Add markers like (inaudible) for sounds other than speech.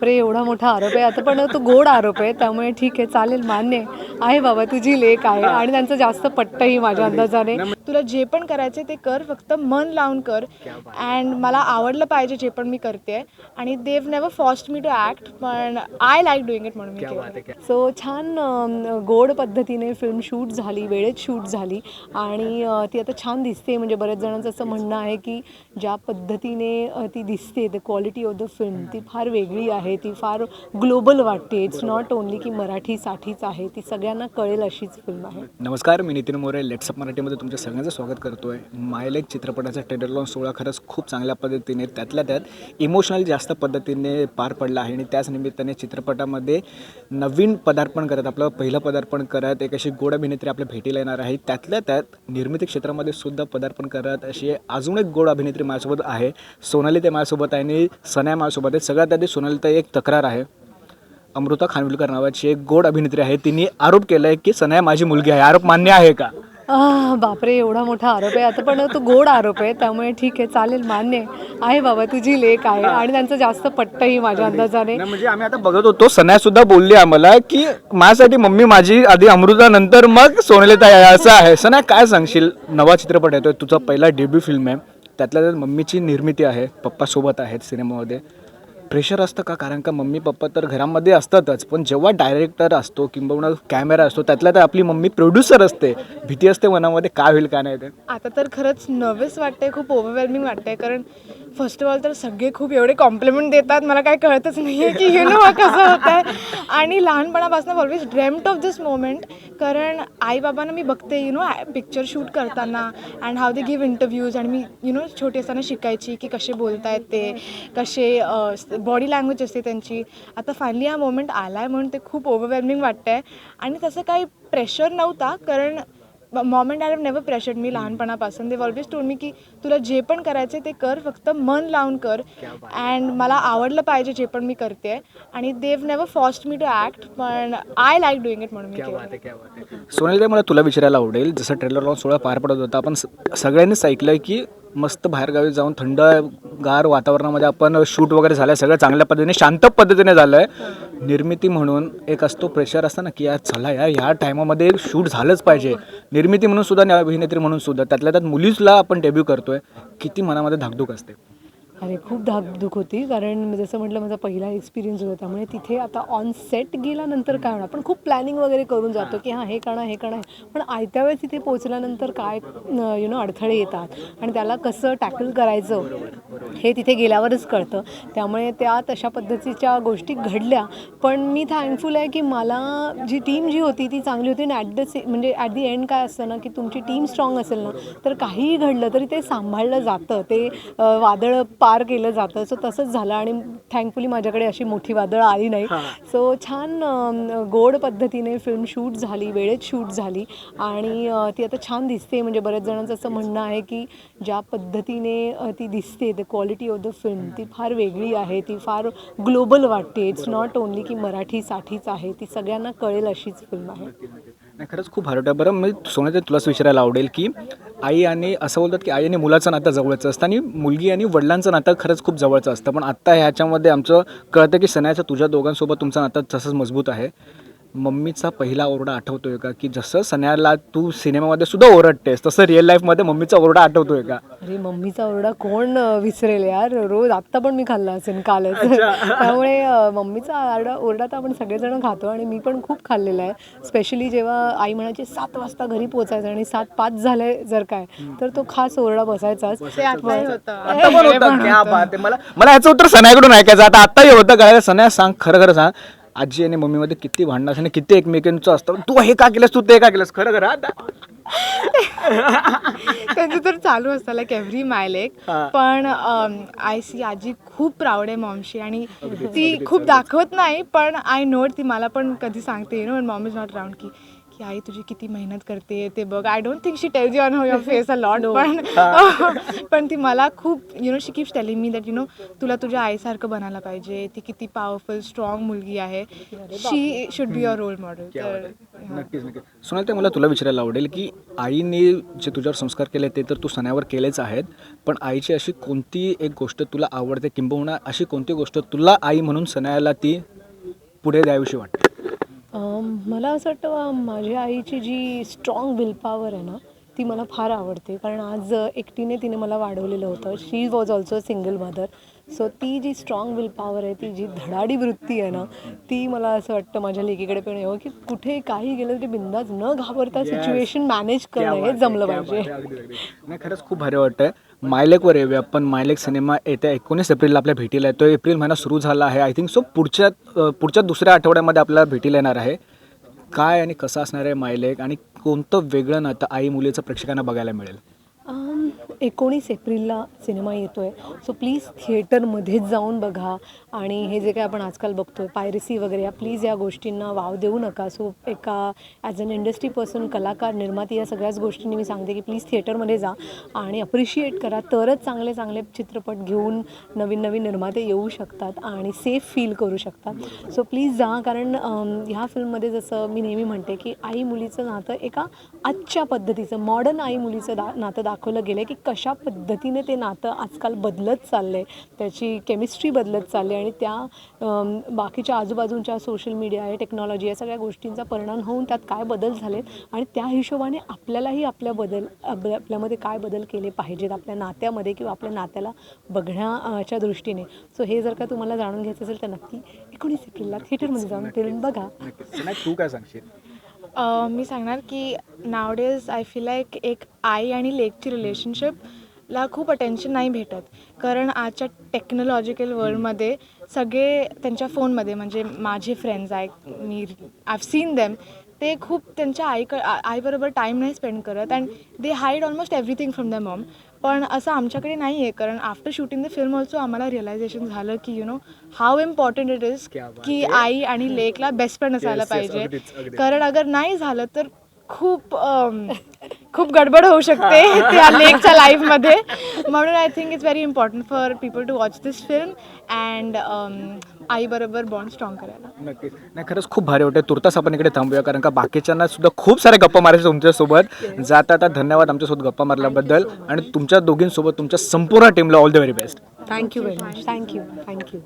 बापरे एवढा मोठा आरोप आहे. आता पण तो गोड आरोप आहे त्यामुळे ठीक आहे चालेल मान्य आहे आहे बाबा तुझी लेख आहे आणि त्यांचं जास्त पट्टही माझ्या अंदाजाने. तुला जे पण करायचे ते कर फक्त मन लावून कर. अँड मला आवडलं पाहिजे जे पण मी करते. आणि Dev never forced me to act पण आय लाईक डुईंग इट म्हणून मी केलं. सो छान अं, गोड पद्धतीने फिल्म शूट झाली वेळेत शूट झाली. आणि अं, ती आता छान दिसते. म्हणजे बऱ्याच जणांचं असं म्हणणं आहे की ज्या पद्धतीने अं, ती दिसते the quality of the film ती फार वेगळी आहे. ती फार ग्लोबल वाटते. इट्स नॉट ओन्ली की मराठीसाठीच आहे ती सगळ्यांना कळेल अशीच फिल्म आहे. नमस्कार मी नितीन मोरे लेट्सअप मराठीमध्ये तुमच्या सगळ्यांचं स्वागत करतो आहे चित्रपटाचा ट्रेलर लॉन्च सोहळा खरंच खूप चांगल्या पद्धतीने त्यातल्या त्यात इमोशनल जास्त पद्धतीने पार पडला आहे. आणि त्याच निमित्ताने चित्रपटामध्ये नवीन पदार्पण करत आपलं पहिलं पदार्पण करत एक अशी गोड अभिनेत्री आपल्या भेटीला येणार आहे. त्यातल्या त्यात निर्मिती क्षेत्रामध्ये सुद्धा पदार्पण करत अशी अजून एक गोड अभिनेत्री माझ्यासोबत आहे. सोनाली ते माझ्यासोबत आहे आणि सन्या माझ्यासोबत आहे. सगळ्यात आधी सोनाली एक तक्रार आहे. अमृता खानविलकर नावाची एक गोड अभिनेत्री आहे. तिने आरोप केला आहे की सनया माझी मुलगी आहे. आरोप मान्य आहे का? आह, बापरे एवढा मोठा आरोप आहे. आता पण तो गोड आरोप आहे. त्यामुळे ठीक आहे चालेल मान्य आहे. आहे बाबा तुझी लेख आहे आणि त्यांचं जास्त पट्टही माझ्या अंदाजाने. नाही म्हणजे आम्ही आता बघत होतो सनया सुद्धा बोलली आम्हाला की माझ्यासाठी मम्मी माझी आधी अमृता नंतर मग सोनेली ताई आहे असं आहे. सनया काय सांगशील? नवा चित्रपट येतोय तुझा पहिला डेब्यू फिल्म आहे. त्यातल्या त्यात मम्मीची निर्मिती आहे. पप्पा सोबत आहेत सिनेमामध्ये. प्रेशर असतं का? कारण का मम्मी पप्पा तर घरामध्ये असतातच. पण जेव्हा डायरेक्टर असतो किंबहुना कॅमेरा असतो त्यातल्या तर आपली मम्मी प्रोड्युसर असते. भीती असते मनामध्ये काय होईल काय नाही ते आता तर खरंच नर्वस वाटते खूप ओव्हरवेल्मिंग वाटते कारण फर्स्ट ऑफ ऑल तर सगळे खूप एवढे कॉम्प्लिमेंट देतात. मला काय कळतच नाही आहे की यु नो कसं होत आहे आणि लहानपणापासून always dreamt of this moment कारण आईबाबांना मी बघते यु नो पिक्चर शूट करताना and how they give interviews आणि मी यु नो छोटी असताना शिकायची की कसे बोलतायत ते कसे बॉडी लँग्वेज असते त्यांची. आता फायनली हा मोमेंट आला आहे म्हणून ते खूप ओव्हरवेल्मिंग वाटतं आहे आणि तसं काही प्रेशर नव्हता कारण mom and dad have never pressured me लहानपणापासून. दे ऑलवेज टोल्ड मी की तुला जे पण करायचे ते कर फक्त मन लावून कर. अँड मला आवडलं पाहिजे जे पण मी करते आणि Dev never forced me to act पण आय लाईक डुईंग इट म्हणून मी केलं. सोनेल मला तुला विचारायला आवडेल जसं ट्रेलर लॉन्च सोहळा पार पडत होता आपण सगळ्यांनीच ऐकलं की मस्त बाहेरगावी जाऊन थंड गार वातावरणामध्ये आपण शूट वगैरे झालं सगळं चांगल्या पद्धतीने शांत पद्धतीने झालं आहे निर्मिती म्हणून एक असतो प्रेशर असतं ना की यार चला यार ह्या टायमामध्ये शूट झालंच पाहिजे. निर्मिती म्हणून सुद्धा अभिनेत्री म्हणून सुद्धा त्यातल्या त्यात मुलीजला आपण डेब्यू करतोय. किती मनामध्ये धाकधूक असते. अरे खूप धाकधूक होती कारण जसं म्हटलं माझा पहिला एक्सपिरियन्स होता त्यामुळे तिथे आता ऑन सेट गेल्यानंतर काय होणार? आपण खूप प्लॅनिंग वगैरे करून जातो की हां हे करणं हे करणं आहे. पण आयत्या वेळेस तिथे पोचल्यानंतर काय यु नो अडथळे येतात? आणि त्याला कसं टॅकल करायचं? हे तिथे गेल्यावरच कळतं. त्यामुळे त्या तशा पद्धतीच्या गोष्टी घडल्या. पण मी थँकफुल आहे की मला जी टीम जी होती ती चांगली होती. आणि ॲट द से म्हणजे ॲट दी एंड काय असतं ना की तुमची टीम स्ट्रॉंग असेल ना तर काहीही घडलं तरी ते सांभाळलं जातं. ते वादळ पा पार केलं जातं. सो तसंच झालं आणि थँकफुली माझ्याकडे अशी मोठी वादळ आली नाही. सो छान गोड पद्धतीने फिल्म शूट झाली वेळेत शूट झाली. आणि ती आता छान दिसते. म्हणजे बऱ्याच जणांचं असं म्हणणं आहे की ज्या पद्धतीने ती दिसते the quality of the film ती फार वेगळी आहे ती फार ग्लोबल वाटते. इट्स नॉट ओन्ली की मराठीसाठीच आहे ती सगळ्यांना कळेल अशीच फिल्म आहे. नाही खरंच खूप भारी आहे बरं मी सोन्याचं तुलाच विचारायला आवडेल की आई आणि असं बोलतात की आई आणि मुलाचं नातं जवळचं असतं आणि मुलगी आणि वडिलांचं नातं खरंच खूप जवळचं असतं. पण आत्ता ह्याच्यामध्ये आमचं कळतं की सणाचं तुझ्या दोघांसोबत तुमचं नातं तसंच मजबूत आहे. मम्मीचा पहिला ओरडा आठवतोय का? की जसं सण्याला तू सिनेमामध्ये सुद्धा ओरडतेस तसं रिअल लाईफमध्ये मम्मीचा ओरडा आठवतोय का? अरे मम्मीचा ओरडा कोण विसरेल यार. रोज आत्ता पण मी खाल्ला असेल कालच. (laughs) त्यामुळे मम्मीचा ओरडा ओरडा तर आपण सगळेजण खातो आणि मी पण खूप खाल्लेला आहे. स्पेशली जेव्हा आई म्हणायची सात वाजता घरी पोचायचं आणि सात पाच झाले जर काय तर तो खास ओरडा बसायचाच. क्या आहे. मला मला याचं उत्तर सण्याकडून ऐकायचं आता आत्ताही होतं कळायला सण्या सांग खरं खरं सांग. आजी आणि मम्मीमध्ये किती भांडणं असं आणि किती एकमेकांचं असतं. तू हे का केलंस? तू ते का केलंस? खरं खरं आता (laughs) त्यांचं तर चालू असतं लाईक एव्हरी मायलेक हा. पण आय सी आजी खूप प्राऊड आहे मॉमशी आणि ती खूप दाखवत नाही पण आय नो ती मला पण कधी सांगते. You know mom is not round की की आई तुझी किती मेहनत करते ते बघ. I don't think she tells you on your face a lot पण (laughs) पण ती मला खूप you know she keeps telling me that you know तुला तुझ्या आईसारखं बनायला पाहिजे. ती किती पॉवरफुल स्ट्रॉंग मुलगी आहे. She should be your role model तर नक्कीच नक्कीच. सोनाल ते मला तुला विचारायला आवडेल की आईने जे तुझ्यावर संस्कार केले ते तर तू सणावर केलेच आहेत पण आईची अशी कोणती एक गोष्ट तुला आवडते? किंबहुना अशी कोणती गोष्ट तुला आई म्हणून सणायला ती पुढे द्यावीशी वाटते? मला असं वाटतं माझ्या आईची जी स्ट्रॉंग विल पॉवर आहे ना ती मला फार आवडते. कारण आज अ, एकटीने तिने मला वाढवलेलं होतं. She was also single mother so ती जी स्ट्रॉंग विल पॉवर आहे ती जी धडाडी वृत्ती आहे ना ती मला असं वाटतं माझ्या लेकीकडे पण यावं की कुठे काही गेलं तरी बिंदाच न घाबरता सिच्युएशन मॅनेज करणं हे जमलं पाहिजे. नाही खरंच खूप भारी वाटतंय. मायलेकवर येऊया. पण मायलेक सिनेमा येत्या एकोणीस एप्रिलला आपल्या भेटीला येतो एप्रिल महिना सुरू झाला आहे. आय थिंक सो पुढच्या पुढच्या दुसऱ्या आठवड्यामध्ये आपल्याला भेटीला येणार आहे. काय आणि कसं असणार आहे मायलेक? आणि कोणतं वेगळं नातं आई मुलीचं प्रेक्षकांना बघायला मिळेल? एकोणीस एप्रिलला सिनेमा येतो आहे सो प्लीज थिएटरमध्येच जाऊन बघा. आणि हे जे काय आपण आजकाल बघतो आहे पायरसी वगैरे या प्लीज या गोष्टींना वाव देऊ नका. सो एका ॲज अन इंडस्ट्री पर्सन कलाकार निर्माती या सगळ्याच गोष्टींनी मी सांगते की प्लीज थिएटरमध्ये जा आणि अप्रिशिएट करा. तरच चांगले चांगले चित्रपट घेऊन नवीन नवीन निर्माते येऊ शकतात आणि सेफ फील करू शकतात. सो प्लीज जा कारण ह्या फिल्ममध्ये जसं मी नेहमी म्हणते की आई मुलीचं नातं एका आजच्या पद्धतीचं मॉडर्न आई मुलीचं दा नातं दाखवलं गेलं की कशा पद्धतीने ते नातं आजकाल बदलत चाललं आहे त्याची केमिस्ट्री बदलत चालली आहे आणि त्या बाकीच्या आजूबाजूच्या सोशल मीडिया आहे टेक्नॉलॉजी या सगळ्या गोष्टींचा परिणाम होऊन त्यात काय बदल झालेत आणि त्या हिशोबाने आपल्यालाही आपल्या बदल आपल्या- आपल्यामध्ये काय बदल केले पाहिजेत आपल्या नात्यामध्ये किंवा आपल्या नात्याला बघण्याच्या दृष्टीने. सो हे जर का तुम्हाला जाणून घ्यायचं असेल तर नक्की एकोणीस एप्रिलला थिएटरमध्ये जाऊन फिल्म बघा. तू काय सांगशील? मी सांगणार की नावडेज आय फील लाईक एक आई आणि लेकची रिलेशनशिपला खूप अटेन्शन नाही भेटत. कारण आजच्या टेक्नॉलॉजिकल वर्ल्डमध्ये सगळे त्यांच्या फोनमध्ये म्हणजे माझे फ्रेंड्स आहे मी आय सीन देम ते खूप त्यांच्या आईक आईबरोबर टाईम नाही स्पेंड करत. And they hide almost everything from the mom पण असं आमच्याकडे नाही आहे कारण after shooting the film also आम्हाला रिअलायझेशन झालं की you know how important it is की आई आणि लेकला बेस्ट फ्रेंड असायला पाहिजे. कारण अगर नाही झालं तर खूप खूप गडबड होऊ शकते (laughs) त्या लेकच्या लाईफमध्ये म्हणून I think it's very important for people to watch this film and आईबरोबर bond strong करायला. नक्कीच. नाही खरंच खूप भारी वाटतं तुर्तास आपण इकडे थांबूया कारण का बाकीच्यांना सुद्धा खूप सारे गप्पा मारायचे तुमच्यासोबत. जाता आता धन्यवाद आमच्यासोबत गप्पा मारल्याबद्दल. आणि तुमच्या दोघींसोबत तुमच्या संपूर्ण टीमला all the very best thank you very much thank you thank you